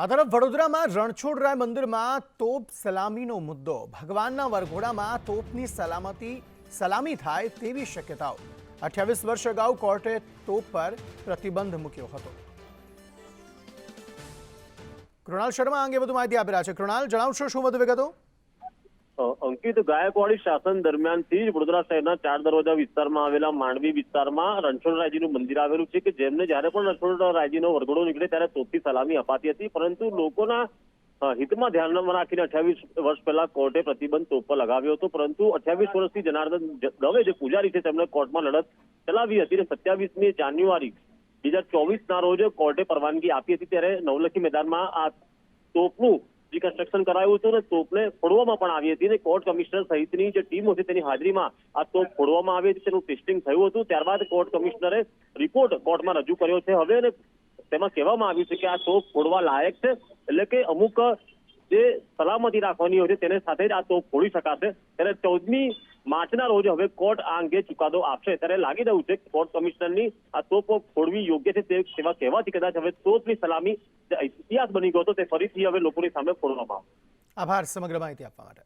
આ તરફ વડોદરામાં રણછોડરાય મંદિરમાં તોપ સલામીનો મુદ્દો. ભગવાનના વરઘોડામાં તોપની સલામતી, સલામી થાય તેવી શક્યતાઓ. અઠ્યાવીસ વર્ષ અગાઉ કોર્ટે તોપ પર પ્રતિબંધ મૂક્યો હતો. કૃણાલ શર્મા અંગે વધુ માહિતી આપી રહ્યા છે. કૃણાલ, જણાવશો શું વધુ વિગતો? અંકિત ગાયકવાડી શાસન દરમિયાનથી જ વડોદરા શહેરના ચાર દરવાજા વિસ્તારમાં આવેલા માંડવી વિસ્તારમાં રણછોડરાયજીનું મંદિર આવેલું છે કે જેમને જ્યારે પણ રણછોડરાયજીનો વરઘોડો નીકળે ત્યારે તોપથી સલામી અપાતી હતી. પરંતુ લોકોના હિતમાં ધ્યાનમાં રાખીને અઠ્યાવીસ વર્ષ પહેલા કોર્ટે પ્રતિબંધ તોપ લગાવ્યો હતો. પરંતુ અઠ્યાવીસ વર્ષથી જનાર્દન દવે જે પૂજારી છે તેમણે કોર્ટમાં લડત ચલાવી હતી અને સત્યાવીસમી જાન્યુઆરી બે હજાર ચોવીસના રોજ કોર્ટે પરવાનગી આપી હતી. ત્યારે નવલખી મેદાનમાં આ તોપનું રિકન્સ્ટ્રક્શન કરાયું હતું અને તોપને ફોડવામાં પણ આવી હતી અને કોર્ટ કમિશનર સહિતની જે ટીમ હતી તેની હાજરીમાં આ તોપ ફોડવામાં આવી હતી, તેનું ટેસ્ટિંગ થયું હતું. ત્યારબાદ કોર્ટ કમિશનરે રિપોર્ટ કોર્ટમાં રજૂ કર્યો છે. હવે તેમાં કહેવામાં આવ્યું છે કે આ તોપ ફોડવા લાયક છે, એટલે કે અમુક જે સલામતી રાખવાની હોય છે, તેને સાથે જ આ તોપ ફોડી શકાશે. ત્યારે ચૌદમી માર્ચના રોજ હવે કોર્ટ આ અંગે ચુકાદો આપશે. ત્યારે લાગી રહ્યું છે કોર્ટ કમિશનરની આ તોપ ફોડવી યોગ્ય છે તેવા કહેવાથી કદાચ હવે તોપની સલામી ઇતિહાસ બની ગયો હતો તે ફરીથી હવે લોકોની સામે ફોડવામાં આવશે. આભાર, સમગ્ર માહિતી આપવા માટે.